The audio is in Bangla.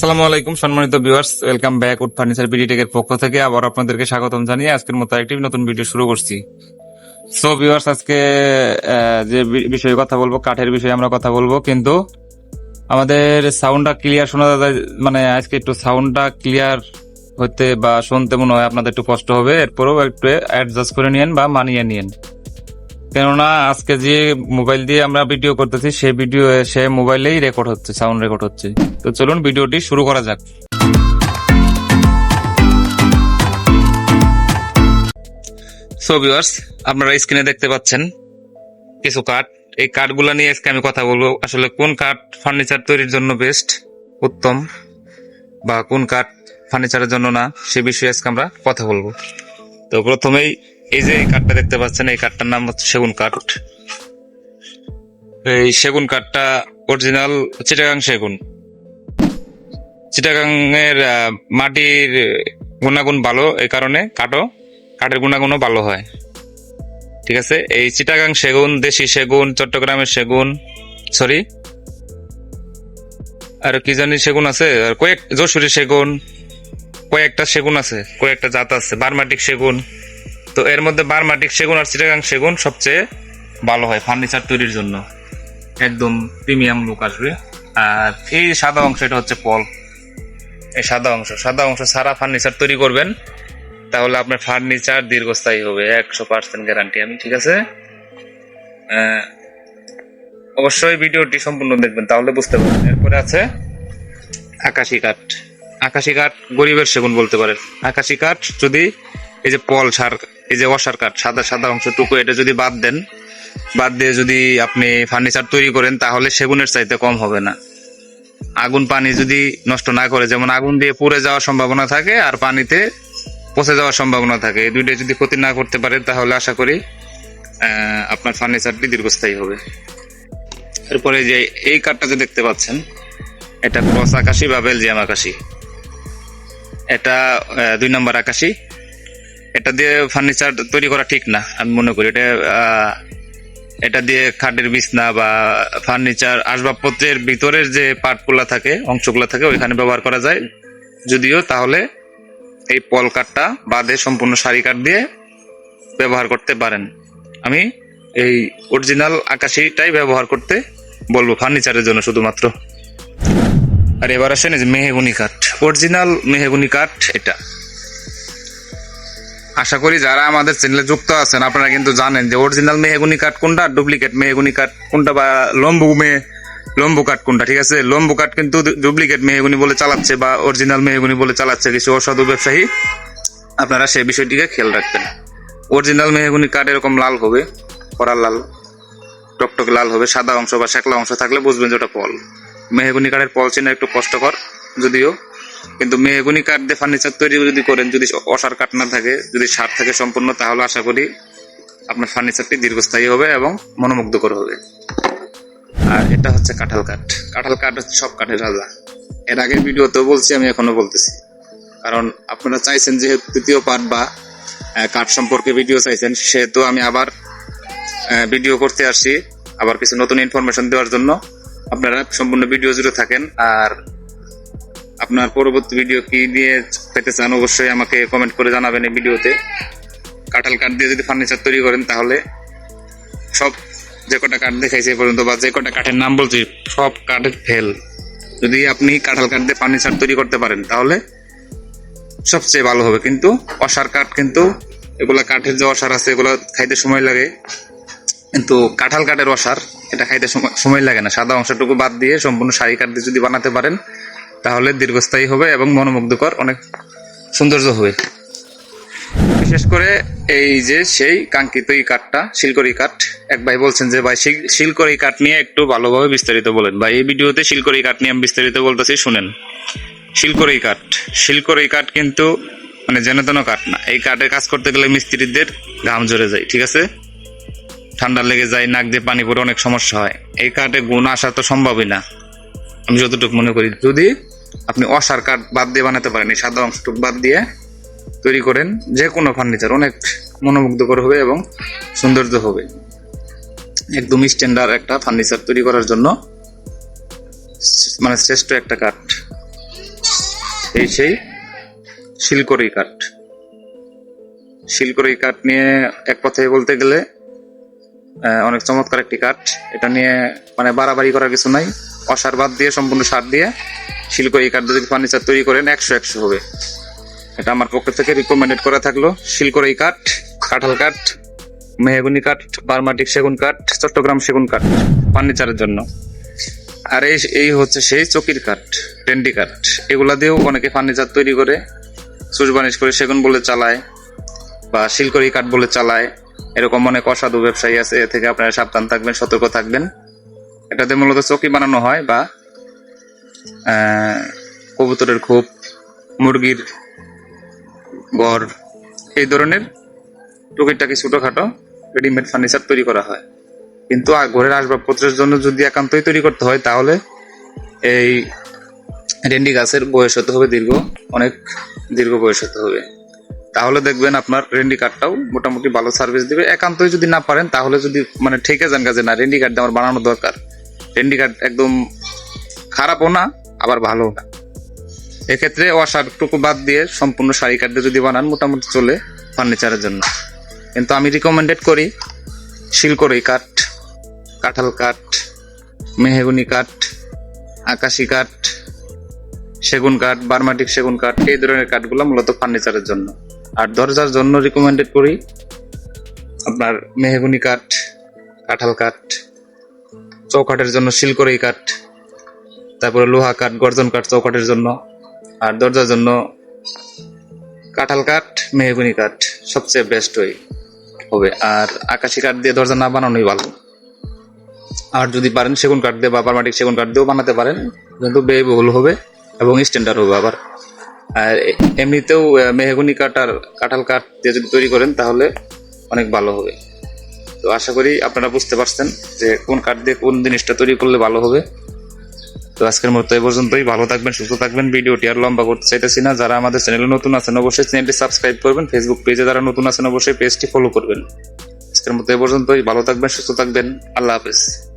আসসালামু আলাইকুম, সম্মানিত viewers welcome back wood furniture BD টেকের পক্ষ থেকে আবার আপনাদেরকে স্বাগতম জানিয়ে আজকের মতো একটি নতুন ভিডিও শুরু করছি। সো ভিউয়ার্স আজকে যে বিষয়ে কথা বলব, কাঠের বিষয়ে আমরা কথা বলব, কিন্তু আমাদের সাউন্ডটা ক্লিয়ার শোনা যায় মানে আজকে একটু সাউন্ডটা ক্লিয়ার হতে বা শুনতে মনে হয় আপনাদের একটু কষ্ট হবে, এরপরেও একটু অ্যাডজাস্ট করে নিয়েন বা মানিয়ে নিয়েন। কেননা আজকে যে মোবাইল দিয়ে আমরা ভিডিও করতেছি সেই ভিডিও, সে মোবাইলেই রেকর্ড হচ্ছে সাউন্ড রেকর্ড হচ্ছে। তো চলুন ভিডিওটি শুরু করা যাক। সো ভিউয়ার্স আপনারা স্ক্রিনে দেখতে পাচ্ছেন কিছু কাঠ এই কাঠগুলো নিয়ে আজকে আমি কথা বলব। আসলে কোন কাঠ ফার্নিচার তৈরির জন্য বেস্ট উত্তম, বা কোন কাঠ ফার্নিচারের জন্য না, সে বিষয়ে আজকে আমরা কথা বলব। তো প্রথমেই এই যে এই কাঠটা দেখতে পাচ্ছেন, এই কাঠটার নাম হচ্ছে সেগুন কাঠ এই সেগুন কাঠটা অরিজিনাল চিটাগাং সেগুন। চিটাগাং এর মাটির গুণাগুণ ভালো এই কারণে কাঠও, কাঠের গুণাগুণও ভালো হয়। ঠিক আছে? এই চিটাগাং সেগুন, দেশি সেগুন, চট্টগ্রামের সেগুন সরি আর কি জানি সেগুন আছে? আর কয়েক যশোরী সেগুন, কয়েকটা সেগুন আছে, কয়েকটা জাত আছে বারমাটিক সেগুন। তো এর মধ্যে বারমাটিক সেগুন আর চিটাগাং সেগুন সবচেয়ে ভালো হয় ফার্নিচার তৈরির জন্য। একদম প্রিমিয়াম লুক আসবে। আর এই সাদা অংশ এটা হচ্ছে পল। এই সাদা অংশ সাদা অংশ সারা ফার্নিচার তৈরি করবেন, তাহলে আপনার ফার্নিচার দীর্ঘস্থায়ী হবে, একশো পার্সেন্ট গ্যারান্টি। আমি ঠিক আছে? অবশ্যই ভিডিওটি সম্পূর্ণ দেখবেন, তাহলে বুঝতে পারবেন। এরপরে আছে আকাশি কাঠ। আকাশি কাঠ গরিবের সেগুন বলতে পারেন। আকাশি কাঠ যদি এই যে পল সার, এই যে অসার কাঠ, সাদা সাদা অংশটুকু, এটা যদি বাদ দেন, বাদ দিয়ে যদি আপনি ফার্নিচার তৈরি করেন, তাহলে সেগুনের চাইতে কম হবে না। আগুন পানি যদি নষ্ট না করে, যেমন আগুন দিয়ে পুড়ে যাওয়ার সম্ভাবনা থাকে আর পানিতে পচে যাওয়ার সম্ভাবনা থাকে, এই দুইটা যদি ক্ষতি না করতে পারে, তাহলে আশা করি আপনার ফার্নিচারটি দীর্ঘস্থায়ী হবে। এরপরে যে এই কাঠটা যে দেখতে পাচ্ছেন, এটা ক্রস আকাশি বা বেলজিয়াম আকাশি। এটা দুই নম্বর আকাশি। এটা দিয়ে ফার্নিচার তৈরি করা ঠিক না, আমি মনে করি। এটা এটা দিয়ে খাটের বিছনা বা ফার্নিচার আসবাবপত্রের ভিতরের যে পার্টগুলা থাকে, অংশগুলো থাকে, ওইখানে ব্যবহার করা যায়। যদিও তাহলে এই পল কাঠটা বাদে সম্পূর্ণ শাড়ি কাঠ দিয়ে ব্যবহার করতে পারেন। আমি এই অরিজিনাল আকাশিটাই ব্যবহার করতে বলব ফার্নিচারের জন্য শুধুমাত্র। আর এবার আসেন যে মেহেগুনি কাঠ। অরিজিনাল মেহেগুনি কাঠ এটা। আশা করি যারা আমাদের চ্যানেলে যুক্ত আছেন, আপনারা কিন্তু জানেন যে অরিজিনাল মেহেগুনি কাঠ কোনটা ডুপ্লিকেট মেহেগুনি কাঠ কোনটা বা লম্বু মে, লম্বু কাঠ কোনটা, ঠিক আছে? লম্বু কাঠ কিন্তু ডুপ্লিকেট মেহেগুনি বলে চালাচ্ছে বা অরিজিনাল মেহেগুনি বলে চালাচ্ছে, কিছু অসাধু ব্যবসায়ী, আপনারা সেই বিষয়টিকে খেয়াল রাখবেন। অরিজিনাল মেহেগুনি কাঠ এরকম লাল হবে করার লাল, টকটকে লাল হবে, সাদা অংশ বা শ্যাকলা অংশ থাকলে বুঝবেন যে ওটা পল। মেহগুনি কাঠের পল চেনা একটু কষ্টকর, যদিও কিন্তু মেহগুনি কাঠ দিয়ে ফার্নিচার তৈরি যদি করেন, যদি অসার কাঠ না থাকে, যদি সার থাকে সম্পূর্ণ, তাহলে আশা করি আপনার ফার্নিচারটি দীর্ঘস্থায়ী হবে এবং মনোমুগ্ধকর হবে। আর এটা হচ্ছে কাঁঠাল কাঠ। কাঁঠাল কাঠ হচ্ছে সব কাঠের রাজা। এর আগের ভিডিওতেও বলছি, আমি এখনও বলতেছি। কারণ আপনারা চাইছেন, যেহেতু তৃতীয় পার্ট বা কাঠ সম্পর্কে ভিডিও চাইছেন, সেহেতু আমি আবার ভিডিও করতে আসছি। আবার কিছু নতুন ইনফরমেশন দেওয়ার জন্য আপনারা সম্পূর্ণ ভিডিও জুড়ে থাকেন। আর আপনার পরবর্তী ভিডিও কি দিয়ে পেতে চান অবশ্যই আমাকে কমেন্ট করে জানাবেন এই ভিডিওতে কাঁঠাল কাঠ দিয়ে যদি ফার্নিচার তৈরি করেন তাহলে সব যে কটা কাঠ দেখাইছে পর্যন্ত বা যে কটা কাঠের নাম বলছি, সব কাঠের ফেল যদি আপনি কাঁঠাল কাঠ দিয়ে ফার্নিচার তৈরি করতে পারেন তাহলে সবচেয়ে ভালো হবে। কিন্তু অসার কাঠ কিন্তু এগুলা কাঠের যে অসার আছে, এগুলো খাইতে সময় লাগে। কিন্তু কাঁঠাল কাঠের অসার, এটা খাইতে সময়- লাগে না। সাদা অংশটুকু বাদ দিয়ে সম্পূর্ণ শাড়ি কাঠ দিয়ে যদি বানাতে পারেন তাহলে দীর্ঘস্থায়ী হবে এবং মনোমুগ্ধকর, অনেক সৌন্দর্য হবে। বিশেষ করে এই যে সেই কাঙ্ক্ষিত এই কাঠটা শিলকরি কাঠ, এক ভাই বলছেন যে, ভাই, শিল- শিলকরি কাঠ নিয়ে একটু ভালোভাবে বিস্তারিত বলেন। ভাই, এই ভিডিওতে শিলকরি কাঠ নিয়ে আমি বিস্তারিত বলতেছি, শুনেন। শিলকরি কাঠ শিলকরি কাঠ কিন্তু মানে যেন তেন কাঠ না। এই কাঠের কাজ করতে গেলে মিস্ত্রিদের ঘাম ঝরে যায়, ঠিক আছে? ঠান্ডা লেগে যায়, নাক দিয়ে পানি পড়ে অনেক সমস্যা হয়। এই কাঠে গুণ আসা তো সম্ভবই না। আমি যতটুকু মনে করি, যদি আপনি অসার কাঠ বাদ দিয়ে বানাতে পারেন, এই সাদা অংশটুকু বাদ দিয়ে তৈরি করেন যে কোনো ফার্নিচার, অনেক মনোমুগ্ধকর হবে এবং সৌন্দর্য হবে। একদম স্ট্যান্ডার্ড একটা ফার্নিচার তৈরি করার জন্য মানে শ্রেষ্ঠ একটা কাঠ। এই সেই শিলকড়ি কাঠ। শিলকড়ি কাঠ নিয়ে এক কথায় বলতে গেলে অনেক চমৎকার একটি কাঠ। এটা নিয়ে মানে বাড়াবাড়ি করার কিছু নাই। অসার বাদ দিয়ে, সম্পূর্ণ সার দিয়ে শিলকড়ি কাঠ দিয়ে যদি ফার্নিচার তৈরি করেন একশো একশো হবে। এটা আমার পক্ষ থেকে রিকমেন্ডেড করা থাকল। শিলকড়ি কাঠ, কাঁঠাল কাঠ, মেহগুনি কাঠ, বার্মাটিক সেগুন কাঠ, চট্টগ্রাম সেগুন কাঠ ফার্নিচারের জন্য। আর এই এই হচ্ছে সেই চকির কাঠ টেন্ডি কাঠ। এগুলা দিয়েও অনেকে ফার্নিচার তৈরি করে, সুচ বানিশ করে সেগুন বলে চালায় বা শিলকড়ি কাঠ বলে চালায়। এরকম অনেক অসাধু ব্যবসায়ী আছে, এ থেকে আপনারা সাবধান থাকবেন, সতর্ক থাকবেন। এটাতে মূলত চকি বানানো হয় বা কবুতরের খোপ, মুরগির গড়, এই ধরনের টুকিটাকি ছোটোখাটো রেডিমেড ফার্নিচার তৈরি করা হয়। কিন্তু ঘরের আসবাবপত্রের জন্য যদি একান্তই তৈরি করতে হয়, তাহলে এই রেন্ডি গাছের বয়স হতে হবে দীর্ঘ, অনেক দীর্ঘ বয়স হতে হবে। তাহলে দেখবেন আপনার রেন্ডি কার্ডটাও মোটামুটি ভালো সার্ভিস দিবে। একান্তই যদি না পারেন, তাহলে যদি মানে ঠেকে যান কাজে না, রেন্ডি কার্ড আমার বানানো দরকার। কার্ড একদম খারাপও না, আবার ভালো না। এক্ষেত্রে অসারটুকু বাদ দিয়ে সম্পূর্ণ শাড়ি দিয়ে যদি বানান, মোটামুটি চলে ফার্নিচারের জন্য। কিন্তু আমি রিকমেন্ডেড করি শিলকড়ি কাঠ কাঁঠাল কাঠ মেহেগুনি কাঠ আকাশি কাঠ সেগুন কাঠ বার্মাটিক সেগুন কাঠ এই ধরনের কাঠগুলো মূলত ফার্নিচারের জন্য। আর দরজার জন্য রিকমেন্ডেড করি আপনার মেহেগুনি কাঠ কাঁঠাল কাঠ চৌকাঠের জন্য শিলকড়ি কাঠ, তারপরে লোহা কাঠ, গর্জন কাঠ চৌকাঠের জন্য, আর দরজার জন্য কাঁঠাল কাঠ, মেহগুনি কাঠ, সবচেয়ে বেস্ট ওই হবে। আর আকাশি কাঠ দিয়ে দরজা না বানানোই ভালো। আর যদি পারেন সেগুন কাঠ দিয়ে বা পারমাটিক সেগুন কাঠ দিয়েও বানাতে পারেন, কিন্তু ব্যয়বহুল হবে এবং স্ট্যান্ডার্ড হবে আবার। আর এমনিতেও মেহগুনি কাঠ আর কাঁঠাল কাঠ দিয়ে যদি তৈরি করেন, তাহলে অনেক ভালো হবে। তো আশা করি আপনারা বুঝতে পারছেন যে কোন কাঠ দিয়ে কোন জিনিসটা তৈরি করলে ভালো হবে। তো আজকের মতো এই পর্যন্তই। ভালো থাকবেন, সুস্থ থাকবেন। ভিডিওটি আর লম্বা করতে চাইতেছি না। যারা আমাদের চ্যানেলে নতুন আছেন, অবশ্যই চ্যানেলটি সাবস্ক্রাইব করবেন। ফেসবুক পেজে যারা নতুন আছেন, অবশ্যই পেজটি ফলো করবেন। আজকের মতো এই পর্যন্তই। ভালো থাকবেন, সুস্থ থাকবেন। আল্লাহ হাফেজ।